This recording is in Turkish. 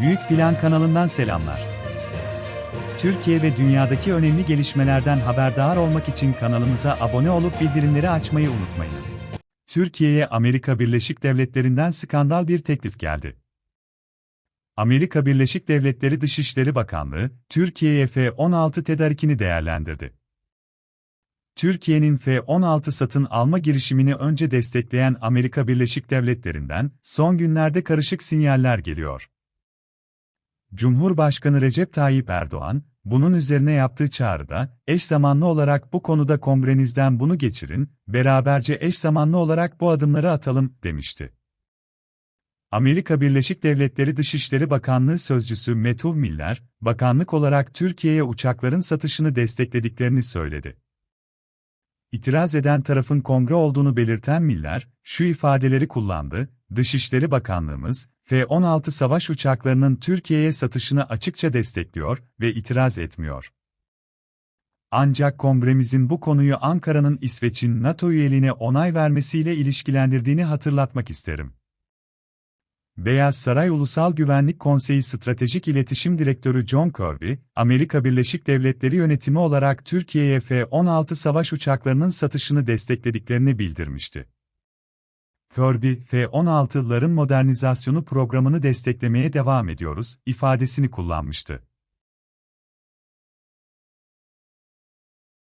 Büyük Plan kanalından selamlar. Türkiye ve dünyadaki önemli gelişmelerden haberdar olmak için kanalımıza abone olup bildirimleri açmayı unutmayınız. Türkiye'ye Amerika Birleşik Devletleri'nden skandal bir teklif geldi. Amerika Birleşik Devletleri Dışişleri Bakanlığı, Türkiye'ye F-16 tedarikini değerlendirdi. Türkiye'nin F-16 satın alma girişimini önce destekleyen Amerika Birleşik Devletleri'nden son günlerde karışık sinyaller geliyor. Cumhurbaşkanı Recep Tayyip Erdoğan, bunun üzerine yaptığı çağrıda, eş zamanlı olarak bu konuda kongrenizden bunu geçirin, beraberce eş zamanlı olarak bu adımları atalım, demişti. Amerika Birleşik Devletleri Dışişleri Bakanlığı Sözcüsü Matthew Miller, bakanlık olarak Türkiye'ye uçakların satışını desteklediklerini söyledi. İtiraz eden tarafın kongre olduğunu belirten Miller, şu ifadeleri kullandı, Dışişleri Bakanlığımız, F-16 savaş uçaklarının Türkiye'ye satışını açıkça destekliyor ve itiraz etmiyor. Ancak kongremizin bu konuyu Ankara'nın İsveç'in NATO üyeliğine onay vermesiyle ilişkilendirdiğini hatırlatmak isterim. Beyaz Saray Ulusal Güvenlik Konseyi Stratejik İletişim Direktörü John Kirby, Amerika Birleşik Devletleri yönetimi olarak Türkiye'ye F-16 savaş uçaklarının satışını desteklediklerini bildirmişti. Kirby, F-16'ların modernizasyonu programını desteklemeye devam ediyoruz, ifadesini kullanmıştı.